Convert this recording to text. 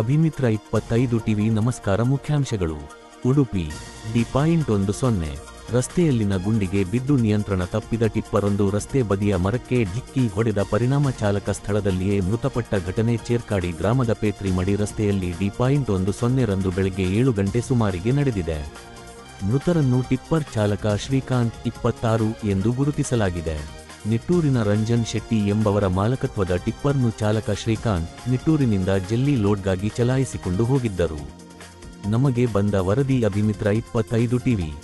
ಅಭಿಮಿತ್ರ ಇಪ್ಪತ್ತೈದು ಟಿವಿ ನಮಸ್ಕಾರ ಮುಖ್ಯಾಂಶಗಳು. ಉಡುಪಿ, ಡಿ ಪಾಯಿಂಟ್ ಒಂದು ಸೊನ್ನೆ. ರಸ್ತೆಯಲ್ಲಿನ ಗುಂಡಿಗೆ ಬಿದ್ದು ನಿಯಂತ್ರಣ ತಪ್ಪಿದ ಟಿಪ್ಪರೊಂದು ರಸ್ತೆ ಬದಿಯ ಮರಕ್ಕೆ ಡಿಕ್ಕಿ ಹೊಡೆದ ಪರಿಣಾಮ ಚಾಲಕ ಸ್ಥಳದಲ್ಲಿಯೇ ಮೃತಪಟ್ಟ ಘಟನೆ ಚೇರ್ಕಾಡಿ ಗ್ರಾಮದ ಪೇತ್ರಿಮಡಿ ರಸ್ತೆಯಲ್ಲಿ ಡಿ ಪಾಯಿಂಟ್ ಒಂದು ಸೊನ್ನೆರಂದು ಬೆಳಗ್ಗೆ ಏಳು ಗಂಟೆ ಸುಮಾರಿಗೆ ನಡೆದಿದೆ. ಮೃತರನ್ನು ಟಿಪ್ಪರ್ ಚಾಲಕ ಶ್ರೀಕಾಂತ್ ಇಪ್ಪತ್ತಾರು ಎಂದು ಗುರುತಿಸಲಾಗಿದೆ. ನಿಟ್ಟೂರಿನ ರಂಜನ್ ಶೆಟ್ಟಿ ಎಂಬವರ ಮಾಲಕತ್ವದ ಟಿಪ್ಪರ್ನು ಚಾಲಕ ಶ್ರೀಕಾಂತ್ ನಿಟ್ಟೂರಿನಿಂದ ಜಲ್ಲಿ ಲೋಡ್ಗಾಗಿ ಚಲಾಯಿಸಿಕೊಂಡು ಹೋಗಿದ್ದರು. ನಮಗೆ ಬಂದ ವರದಿ ಅಭಿಮಿತ್ರ ಇಪ್ಪತ್ತೈದು ಟಿವಿ.